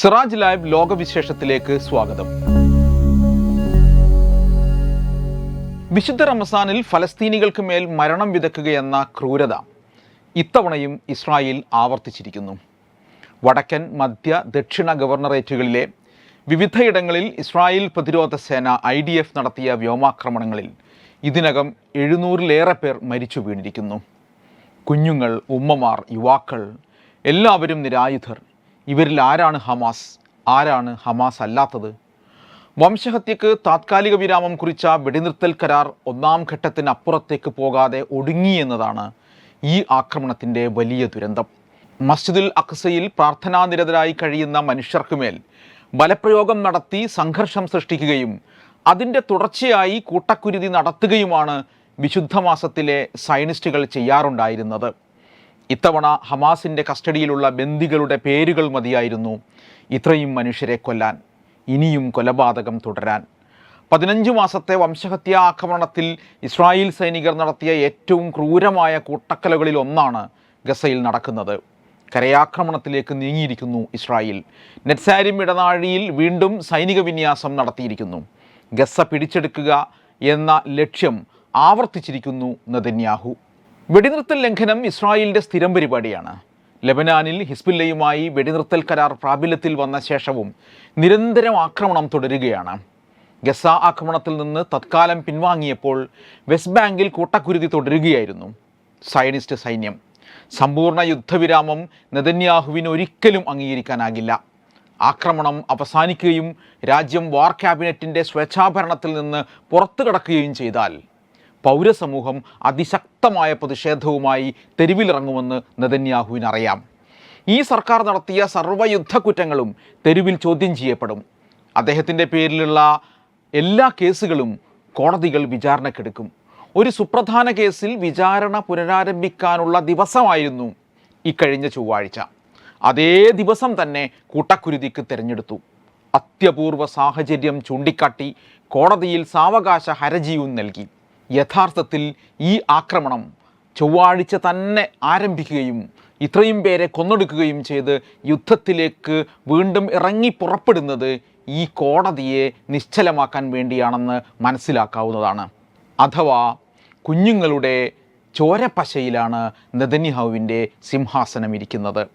Siraj live ലോകവിശേഷത്തിലേക്ക് സ്വാഗതം. വിശുദ്ധ റമസാനിൽ ഫലസ്തീനികൾക്ക് മേൽ മരണം വിതക്കുകയെന്ന ക്രൂരത ഇത്തവണയും ഇസ്രായേൽ ആവർത്തിച്ചിരിക്കുന്നു. വടക്കൻ മധ്യ ദക്ഷിണ ഗവർണറേറ്റുകളിലെ വിവിധയിടങ്ങളിൽ ഇസ്രായേൽ പ്രതിരോധ സേന ഐ ഡി എഫ് നടത്തിയ വ്യോമാക്രമണങ്ങളിൽ ഇതിനകം എഴുന്നൂറിലേറെ പേർ മരിച്ചു വീണിരിക്കുന്നു. കുഞ്ഞുങ്ങൾ ഉമ്മമാർ യുവാക്കൾ എല്ലാവരും നിരായുധർ. ഇവരിൽ ആരാണ് ഹമാസ്? ആരാണ് ഹമാസ് അല്ലാത്തത്? വംശഹത്യക്ക് താത്കാലിക വിരാമം കുറിച്ച വെടിനിർത്തൽ കരാർ ഒന്നാം ഘട്ടത്തിന് അപ്പുറത്തേക്ക് പോകാതെ ഒടുങ്ങി എന്നതാണ് ഈ ആക്രമണത്തിന്റെ വലിയ ദുരന്തം. മസ്ജിദുൽ അക്സയിൽ പ്രാർത്ഥനാനിരതരായി കഴിയുന്ന മനുഷ്യർക്കുമേൽ ബലപ്രയോഗം നടത്തി സംഘർഷം സൃഷ്ടിക്കുകയും അതിന്റെ തുടർച്ചയായി കൂട്ടക്കുരുതി നടത്തുകയുമാണ് വിശുദ്ധ മാസത്തിലെ സയനിസ്റ്റുകൾ ചെയ്യാറുണ്ടായിരുന്നത്. ഇത്തവണ ഹമാസിന്റെ കസ്റ്റഡിയിലുള്ള ബന്ദികളുടെ പേരുകൾ മതിയായിരുന്നു. ഇത്രയും മനുഷ്യരെ കൊല്ലാൻ ഇനിയും കൊലപാതകം തുടരാൻ. പതിനഞ്ച് മാസത്തെ വംശഹത്യാ ആക്രമണത്തിൽ ഇസ്രായേൽ സൈനികർ നടത്തിയ ഏറ്റവും ക്രൂരമായ കൂട്ടക്കലകളിൽ ഒന്നാണ് ഗസയിൽ നടക്കുന്നത്. കരയാക്രമണത്തിലേക്ക് നീങ്ങിയിരിക്കുന്നു ഇസ്രായേൽ. നെറ്റ്സാരിം ഇടനാഴിയിൽ വീണ്ടും സൈനിക വിന്യാസം നടത്തിയിരിക്കുന്നു. ഗസ പിടിച്ചെടുക്കുക എന്ന ലക്ഷ്യം ആവർത്തിച്ചിരിക്കുന്നു നെതന്യാഹു. വെടിനിർത്തൽ ലംഘനം ഇസ്രായേലിന്റെ സ്ഥിരം പരിപാടിയാണ്. ലബനാനിൽ ഹിസ്ബുല്ലയുമായി വെടിനിർത്തൽ കരാർ പ്രാബല്യത്തിൽ വന്ന ശേഷവും നിരന്തരം ആക്രമണം തുടരുകയാണ്. ഗസ ആക്രമണത്തിൽ നിന്ന് തത്കാലം പിൻവാങ്ങിയപ്പോൾ വെസ്റ്റ് ബാങ്കിൽ കൂട്ടക്കുരുതി തുടരുകയായിരുന്നു. സയനിസ്റ്റ് സൈന്യം. സമ്പൂർണ യുദ്ധവിരാമം നെതന്യാഹുവിന് ഒരിക്കലും അംഗീകരിക്കാനാകില്ല. ആക്രമണം അവസാനിക്കുകയും രാജ്യം വാർ ക്യാബിനറ്റിന്റെ സ്വേച്ഛാഭരണത്തിൽ നിന്ന് പുറത്തു കടക്കുകയും ചെയ്താൽ പൗരസമൂഹം അതിശക്തമായ പ്രതിഷേധവുമായി തെരുവിലിറങ്ങുമെന്ന് നെതന്യാഹുവിനറിയാം. ഈ സർക്കാർ നടത്തിയ സർവയുദ്ധ കുറ്റങ്ങളും തെരുവിൽ ചോദ്യം ചെയ്യപ്പെടും. അദ്ദേഹത്തിന്റെ പേരിലുള്ള എല്ലാ കേസുകളും കോടതികൾ വിചാരണക്കെടുക്കും. ഒരു സുപ്രധാന കേസിൽ വിചാരണ പുനരാരംഭിക്കാനുള്ള ദിവസമായിരുന്നു ഇക്കഴിഞ്ഞ ചൊവ്വാഴ്ച. അതേ ദിവസം തന്നെ കൂട്ടക്കുരുതിക്ക് തിരഞ്ഞെടുത്തു. അത്യപൂർവ സാഹചര്യം ചൂണ്ടിക്കാട്ടി കോടതിയിൽ സാവകാശ ഹരജിയും നൽകി. യഥാർത്ഥത്തിൽ ഈ ആക്രമണം ചൊവ്വാഴ്ച തന്നെ ആരംഭിക്കുകയും ഇത്രയും പേരെ കൊന്നൊടുക്കുകയും ചെയ്ത് യുദ്ധത്തിലേക്ക് വീണ്ടും ഇറങ്ങി പുറപ്പെടുന്നത് ഈ കോടതിയെ നിശ്ചലമാക്കാൻ വേണ്ടിയാണെന്ന് മനസ്സിലാക്കാവുന്നതാണ്. അഥവാ കുഞ്ഞുങ്ങളുടെ ചോരപ്പശയിലാണ് നെതന്യാഹുവിന്റെ സിംഹാസനം ഇരിക്കുന്നത്.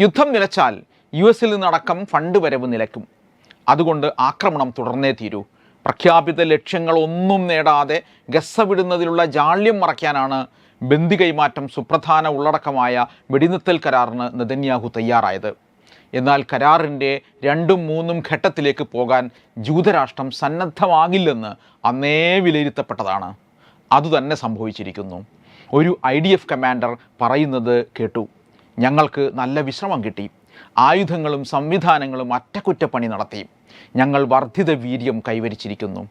യുദ്ധം നിലച്ചാൽ യു എസിൽ നിന്നടക്കം ഫണ്ട് വരവ് നിലയ്ക്കും. അതുകൊണ്ട് ആക്രമണം തുടർന്നേ തീരൂ. പ്രഖ്യാപിത ലക്ഷ്യങ്ങളൊന്നും നേടാതെ ഗസ വിടുന്നതിലുള്ള ജാള്യം മറയ്ക്കാനാണ് ബന്ദി കൈമാറ്റം സുപ്രധാന ഉള്ളടക്കമായ വെടിനിർത്തൽ കരാറിന് നെതന്യാഹു തയ്യാറായത്. എന്നാൽ കരാറിന്റെ രണ്ടും മൂന്നും ഘട്ടത്തിലേക്ക് പോകാൻ ജൂതരാഷ്ട്രം സന്നദ്ധമാകില്ലെന്ന് അന്നേ വിലയിരുത്തപ്പെട്ടതാണ്. അതുതന്നെ സംഭവിച്ചിരിക്കുന്നു. ഒരു ഐ ഡി എഫ് കമാൻഡർ പറയുന്നത് കേട്ടു. ഞങ്ങൾക്ക് നല്ല വിശ്രമം കിട്ടി. ആയുധങ്ങളും സംവിധാനങ്ങളും അറ്റകുറ്റപ്പണി നടത്തി. ഞങ്ങൾ വർദ്ധിത വീര്യം കൈവരിച്ചിരിക്കുന്നു.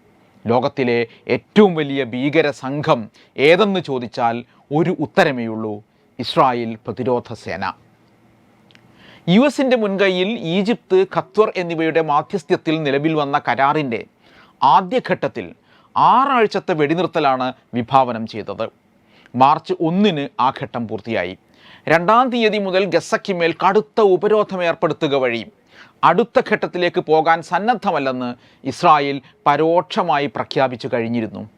ലോകത്തിലെ ഏറ്റവും വലിയ ഭീകര സംഘം ഏതെന്ന് ചോദിച്ചാൽ ഒരു ഉത്തരമേയുള്ളൂ ഇസ്രായേൽ പ്രതിരോധ സേന. യു എസിന്റെ മുൻകൈയിൽ ഈജിപ്ത് ഖത്വർ എന്നിവയുടെ മാധ്യസ്ഥ്യത്തിൽ നിലവിൽ വന്ന കരാറിന്റെ ആദ്യഘട്ടത്തിൽ ആറാഴ്ചത്തെ വെടിനിർത്തലാണ് വിഭാവനം ചെയ്തത്. മാർച്ച് ഒന്നിന് ആ ഘട്ടം പൂർത്തിയായി. രണ്ടാം തീയതി മുതൽ ഗസയ്ക്കുമേൽ കടുത്ത ഉപരോധം ഏർപ്പെടുത്തുക വഴി. അടുത്ത ഘട്ടത്തിലേക്ക് പോകാൻ സന്നദ്ധമല്ലെന്ന് ഇസ്രായേൽ പരോക്ഷമായി പ്രഖ്യാപിച്ചു കഴിഞ്ഞിരുന്നു.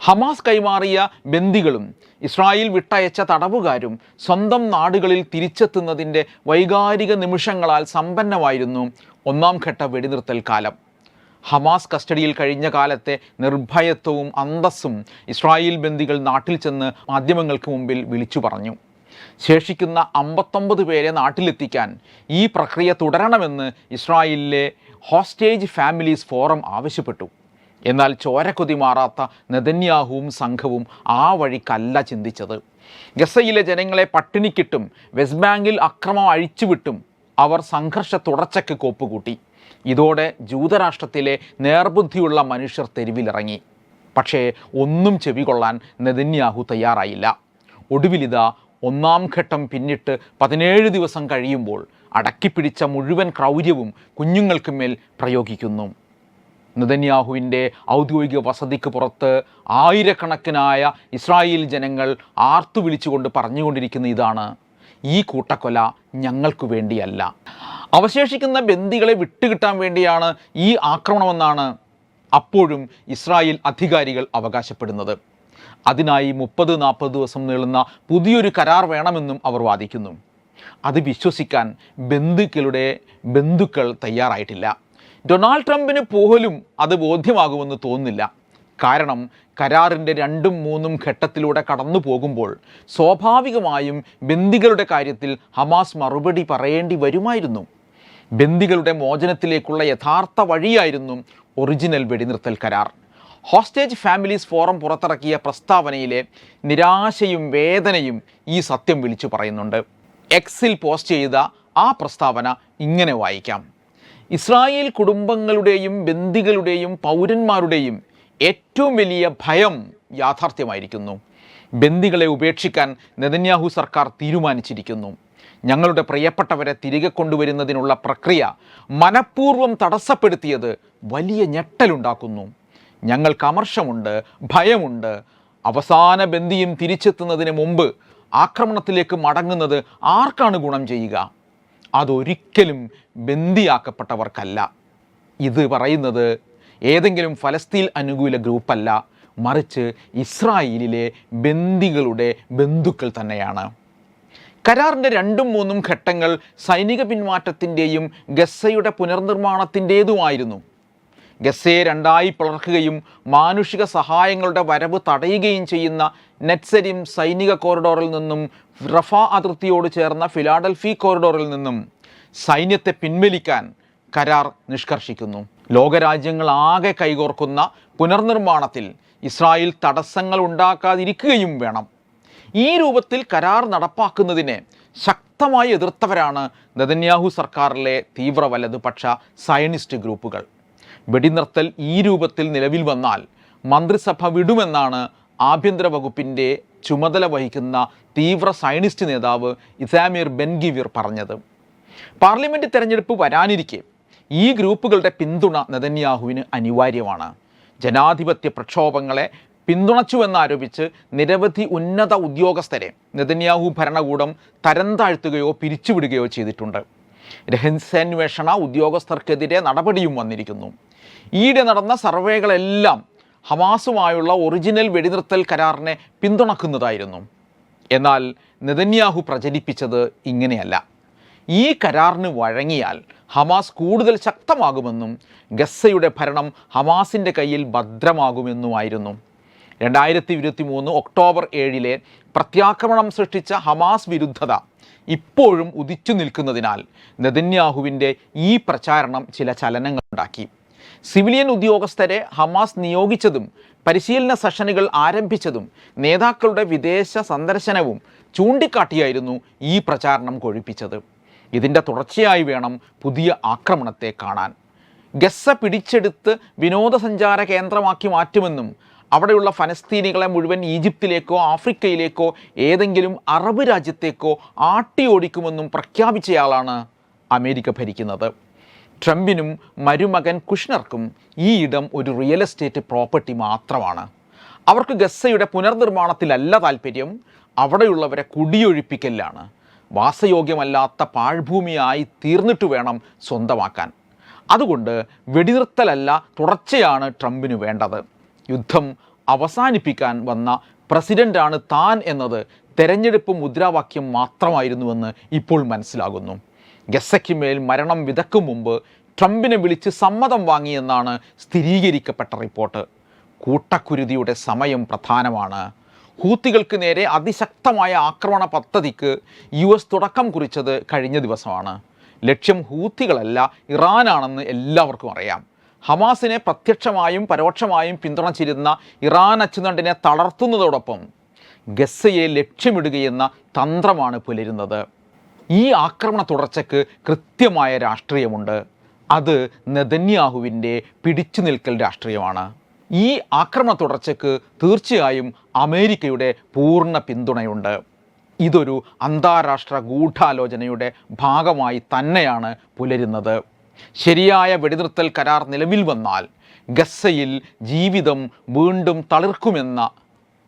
ഹമാസ് കൈമാറിയ ബന്ദികളും ഇസ്രായേൽ വിട്ടയച്ച തടവുകാരും സ്വന്തം നാടുകളിൽ തിരിച്ചെത്തുന്നതിന്റെ വൈകാരിക നിമിഷങ്ങളാൽ സമ്പന്നമായിരുന്നു ഒന്നാം ഘട്ട വെടിനിർത്തൽ കാലം. ഹമാസ് കസ്റ്റഡിയിൽ കഴിഞ്ഞ കാലത്തെ നിർഭയത്വവും അന്തസ്സും ഇസ്രായേൽ ബന്ദികൾ നാട്ടിൽ ചെന്ന് മാധ്യമങ്ങൾക്ക് മുമ്പിൽ വിളിച്ചു പറഞ്ഞു. ശേഷിക്കുന്ന അമ്പത്തൊമ്പത് പേരെ നാട്ടിലെത്തിക്കാൻ ഈ പ്രക്രിയ തുടരണമെന്ന് ഇസ്രായേലിലെ ഹോസ്റ്റേജ് ഫാമിലീസ് ഫോറം ആവശ്യപ്പെട്ടു. എന്നാൽ ചോരക്കൊതി മാറാത്ത നെതന്യാഹുവും സംഘവും ആ വഴിക്കല്ല ചിന്തിച്ചത്. ഗസയിലെ ജനങ്ങളെ പട്ടിണിക്കിട്ടും വെസ്റ്റ് ബാങ്കിൽ അക്രമം അഴിച്ചുവിട്ടും അവർ സംഘർഷ തുടർച്ചയ്ക്ക് കോപ്പുകൂട്ടി. ഇതോടെ ജൂതരാഷ്ട്രത്തിലെ നേർബുദ്ധിയുള്ള മനുഷ്യർ തെരുവിലിറങ്ങി. പക്ഷേ ഒന്നും ചെവികൊള്ളാൻ നെതന്യാഹു തയ്യാറായില്ല. ഒടുവിലിതാ ഒന്നാം ഘട്ടം പിന്നിട്ട് പതിനേഴ് ദിവസം കഴിയുമ്പോൾ അടക്കിപ്പിടിച്ച മുഴുവൻ ക്രൗര്യവും കുഞ്ഞുങ്ങൾക്ക് മേൽ പ്രയോഗിക്കുന്നു. നിതന്യാഹുവിന്റെ ഔദ്യോഗിക വസതിക്ക് പുറത്ത് ആയിരക്കണക്കിനായ ഇസ്രായേൽ ജനങ്ങൾ ആർത്തു വിളിച്ചുകൊണ്ട് പറഞ്ഞുകൊണ്ടിരിക്കുന്ന ഇതാണ്. ഈ കൂട്ടക്കൊല ഞങ്ങൾക്കു വേണ്ടിയല്ല. അവശേഷിക്കുന്ന ബന്ദികളെ വിട്ടുകിട്ടാൻ വേണ്ടിയാണ് ഈ ആക്രമണമെന്നാണ് അപ്പോഴും ഇസ്രായേൽ അധികാരികൾ അവകാശപ്പെടുന്നത്. അതിനായി മുപ്പത് നാൽപ്പത് ദിവസം നീളുന്ന പുതിയൊരു കരാർ വേണമെന്നും അവർ വാദിക്കുന്നു. അത് വിശ്വസിക്കാൻ ബന്ധുക്കളുടെ ബന്ധുക്കൾ തയ്യാറായിട്ടില്ല. ഡൊണാൾഡ് ട്രംപിന് പോലും അത് ബോധ്യമാകുമെന്ന് തോന്നുന്നില്ല. കാരണം കരാറിന്റെ രണ്ടും മൂന്നും ഘട്ടത്തിലൂടെ കടന്നു പോകുമ്പോൾ സ്വാഭാവികമായും ബന്ദികളുടെ കാര്യത്തിൽ ഹമാസ് മറുപടി പറയേണ്ടി വരുമായിരുന്നു. ബന്ദികളുടെ മോചനത്തിലേക്കുള്ള യഥാർത്ഥ വഴിയായിരുന്നു ഒറിജിനൽ വെടിനിർത്തൽ കരാർ. ഹോസ്റ്റേജ് ഫാമിലീസ് ഫോറം പുറത്തിറക്കിയ പ്രസ്താവനയിലെ നിരാശയും വേദനയും ഈ സത്യം വിളിച്ചു പറയുന്നുണ്ട്. എക്സിൽ പോസ്റ്റ് ചെയ്ത ആ പ്രസ്താവന ഇങ്ങനെ വായിക്കാം. ഇസ്രായേൽ കുടുംബങ്ങളുടെയും ബന്ദികളുടെയും പൗരന്മാരുടെയും ഏറ്റവും വലിയ ഭയം യാഥാർത്ഥ്യമായിരിക്കുന്നു. ബന്ദികളെ ഉപേക്ഷിക്കാൻ നെതന്യാഹു സർക്കാർ തീരുമാനിച്ചിരിക്കുന്നു. ഞങ്ങളുടെ പ്രിയപ്പെട്ടവരെ തിരികെ കൊണ്ടുവരുന്നതിനുള്ള പ്രക്രിയ മനഃപൂർവം തടസ്സപ്പെടുത്തിയത് വലിയ ഞെട്ടലുണ്ടാക്കുന്നു. ഞങ്ങൾക്ക് അമർഷമുണ്ട് ഭയമുണ്ട്. അവസാന ബന്ധിയും തിരിച്ചെത്തുന്നതിന് മുമ്പ് ആക്രമണത്തിലേക്ക് മടങ്ങുന്നത് ആർക്കാണ് ഗുണം ചെയ്യുക? അതൊരിക്കലും ബന്ദിയാക്കപ്പെട്ടവർക്കല്ല. ഇത് പറയുന്നത് ഏതെങ്കിലും ഫലസ്തീൻ അനുകൂല ഗ്രൂപ്പല്ല മറിച്ച് ഇസ്രായേലിലെ ബന്ദികളുടെ ബന്ധുക്കൾ തന്നെയാണ്. കരാറിന്റെ രണ്ടും മൂന്നും ഘട്ടങ്ങൾ സൈനിക പിന്മാറ്റത്തിന്റെയും ഗസയുടെ പുനർനിർമ്മാണത്തിന്റേതുമായിരുന്നു ഗസയെ രണ്ടായി പിളർക്കുകയും മാനുഷിക സഹായങ്ങളുടെ വരവ് തടയുകയും ചെയ്യുന്ന നെറ്റ്സരിം സൈനിക കോറിഡോറിൽ നിന്നും റഫ അതിർത്തിയോട് ചേർന്ന ഫിലാഡൽഫി കോറിഡോറിൽ നിന്നും സൈന്യത്തെ പിൻവലിക്കാൻ കരാർ നിഷ്കർഷിക്കുന്നു. ലോകരാജ്യങ്ങൾ ആകെ കൈകോർക്കുന്ന പുനർനിർമ്മാണത്തിൽ ഇസ്രായേൽ തടസ്സങ്ങൾ ഉണ്ടാക്കാതിരിക്കുകയും വേണം. ഈ രൂപത്തിൽ കരാർ നടപ്പാക്കുന്നതിനെ ശക്തമായി എതിർത്തവരാണ് നെതന്യാഹു സർക്കാരിലെ തീവ്ര വലതുപക്ഷ സയനിസ്റ്റ് ഗ്രൂപ്പുകൾ. വെടിനിർത്തൽ ഈ രൂപത്തിൽ നിലവിൽ വന്നാൽ മന്ത്രിസഭ വിടുമെന്നാണ് ആഭ്യന്തര വകുപ്പിന്റെ ചുമതല വഹിക്കുന്ന തീവ്ര സയനിസ്റ്റ് നേതാവ് ഇസാമിർ ബെൻഗിവിർ പറഞ്ഞത്. പാർലമെന്റ് തെരഞ്ഞെടുപ്പ് വരാനിരിക്കെ ഈ ഗ്രൂപ്പുകളുടെ പിന്തുണ നെതന്യാഹുവിന് അനിവാര്യമാണ്. ജനാധിപത്യ പ്രക്ഷോഭങ്ങളെ പിന്തുണച്ചുവെന്നാരോപിച്ച് നിരവധി ഉന്നത ഉദ്യോഗസ്ഥരെ നെതന്യാഹു ഭരണകൂടം തരംതാഴ്ത്തുകയോ പിരിച്ചുവിടുകയോ ചെയ്തിട്ടുണ്ട്. രഹസ്യാന്വേഷണ ഉദ്യോഗസ്ഥർക്കെതിരെ നടപടിയും വന്നിരിക്കുന്നു. ഈയിടെ നടന്ന സർവേകളെല്ലാം ഹമാസുമായുള്ള ഒറിജിനൽ വെടിനിർത്തൽ കരാറിനെ പിന്തുണക്കുന്നതായിരുന്നു. എന്നാൽ നെതന്യാഹു പ്രചരിപ്പിച്ചത് ഇങ്ങനെയല്ല. ഈ കരാറിന് വഴങ്ങിയാൽ ഹമാസ് കൂടുതൽ ശക്തമാകുമെന്നും ഗസയുടെ ഭരണം ഹമാസിന്റെ കയ്യിൽ ഭദ്രമാകുമെന്നുമായിരുന്നു. രണ്ടായിരത്തി ഇരുപത്തി മൂന്ന് ഒക്ടോബർ ഏഴിലെ പ്രത്യാക്രമണം സൃഷ്ടിച്ച ഹമാസ് വിരുദ്ധത ഇപ്പോഴും ഉദിച്ചു നിൽക്കുന്നതിനാൽ നെതന്യാഹുവിന്റെ ഈ പ്രചാരണം ചില ചലനങ്ങൾ ഉണ്ടാക്കി. സിവിലിയൻ ഉദ്യോഗസ്ഥരെ ഹമാസ് നിയോഗിച്ചതും പരിശീലന സെഷനുകൾ ആരംഭിച്ചതും നേതാക്കളുടെ വിദേശ സന്ദർശനവും ചൂണ്ടിക്കാട്ടിയായിരുന്നു ഈ പ്രചാരണം കൊഴിപ്പിച്ചത്. ഇതിന്റെ തുടർച്ചയായി വേണം പുതിയ ആക്രമണത്തെ കാണാൻ. ഗസ്സ പിടിച്ചെടുത്ത് വിനോദസഞ്ചാര കേന്ദ്രമാക്കി മാറ്റുമെന്നും അവിടെയുള്ള ഫലസ്തീനികളെ മുഴുവൻ ഈജിപ്തിലേക്കോ ആഫ്രിക്കയിലേക്കോ ഏതെങ്കിലും അറബ് രാജ്യത്തേക്കോ ആട്ടിയോടിക്കുമെന്നും പ്രഖ്യാപിച്ചയാളാണ് അമേരിക്ക ഭരിക്കുന്നത്. ട്രംപിനും മരുമകൻ കുഷ്ണർക്കും ഈ ഇടം ഒരു റിയൽ എസ്റ്റേറ്റ് പ്രോപ്പർട്ടി മാത്രമാണ്. അവർക്ക് ഗസയുടെ പുനർനിർമ്മാണത്തിലല്ല താല്പര്യം അവിടെയുള്ളവരെ കുടിയൊഴിപ്പിക്കലാണ് വാസയോഗ്യമല്ലാത്ത പാഴ്ഭൂമിയായി തീർന്നിട്ട് വേണം സ്വന്തമാക്കാൻ. അതുകൊണ്ട് വെടിനിർത്തലല്ല തുടർച്ചയാണ് ട്രംപിന് വേണ്ടത്. യുദ്ധം അവസാനിപ്പിക്കാൻ വന്ന പ്രസിഡന്റാണ് താൻ എന്നത് തെരഞ്ഞെടുപ്പ് മുദ്രാവാക്യം മാത്രമായിരുന്നുവെന്ന് ഇപ്പോൾ മനസ്സിലാകുന്നു. ഗസയ്ക്ക് മേൽ മരണം വിതക്കും മുമ്പ് ട്രംപിനെ വിളിച്ച് സമ്മതം വാങ്ങിയെന്നാണ് സ്ഥിരീകരിക്കപ്പെട്ട റിപ്പോർട്ട്. കൂട്ടക്കുരുതിയുടെ സമയം പ്രധാനമാണ്. ഹൂത്തികൾക്ക് നേരെ അതിശക്തമായ ആക്രമണ പദ്ധതിക്ക് യു എസ് തുടക്കം കുറിച്ചത് കഴിഞ്ഞ ദിവസമാണ്. ലക്ഷ്യം ഹൂത്തികളല്ല ഇറാനാണെന്ന് എല്ലാവർക്കും അറിയാം. ഹമാസിനെ പ്രത്യക്ഷമായും പരോക്ഷമായും പിന്തുണച്ചിരുന്ന ഇറാൻ അച്ചുതണ്ടിനെ തളർത്തുന്നതോടൊപ്പം ഗസയെ ലക്ഷ്യമിടുകയെന്ന തന്ത്രമാണ് പുലരുന്നത്. ഈ ആക്രമണ തുടർച്ചയ്ക്ക് കൃത്യമായ രാഷ്ട്രീയമുണ്ട്. അത് നെതന്യാഹുവിന്റെ പിടിച്ചു നിൽക്കൽ രാഷ്ട്രീയമാണ്. ഈ ആക്രമണ തുടർച്ചയ്ക്ക് തീർച്ചയായും അമേരിക്കയുടെ പൂർണ പിന്തുണയുണ്ട്. ഇതൊരു അന്താരാഷ്ട്ര ഗൂഢാലോചനയുടെ ഭാഗമായി തന്നെയാണ് പുലരുന്നത്. ശരിയായ വെടിനിർത്തൽ കരാർ നിലവിൽ വന്നാൽ ഗസയിൽ ജീവിതം വീണ്ടും തളിർക്കുമെന്ന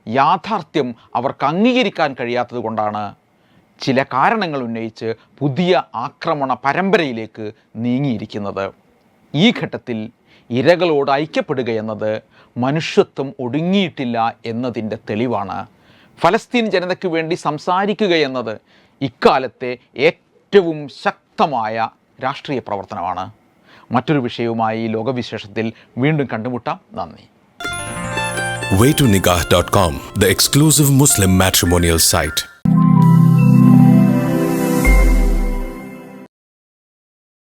യാഥാർത്ഥ്യം അവർക്ക് അംഗീകരിക്കാൻ കഴിയാത്തത് കൊണ്ടാണ് ചില കാരണങ്ങൾ ഉന്നയിച്ച് പുതിയ ആക്രമണ പരമ്പരയിലേക്ക് നീങ്ങിയിരിക്കുന്നത്. ഈ ഘട്ടത്തിൽ ഇരകളോട് ഐക്യപ്പെടുക എന്നത് മനുഷ്യത്വം ഒടുങ്ങിയിട്ടില്ല എന്നതിന്റെ തെളിവാണ്. ഫലസ്തീൻ ജനതയ്ക്ക് വേണ്ടി സംസാരിക്കുക എന്നത് ഇക്കാലത്തെ ഏറ്റവും ശക്തമായ രാഷ്ട്രീയ പ്രവർത്തനമാണ് മറ്റൊരു വിഷയവുമായി ലോകവിശേഷത്തിൽ വീണ്ടും കണ്ടുമുട്ടാം നന്ദി waytonikah.com, the exclusive Muslim matrimonial site.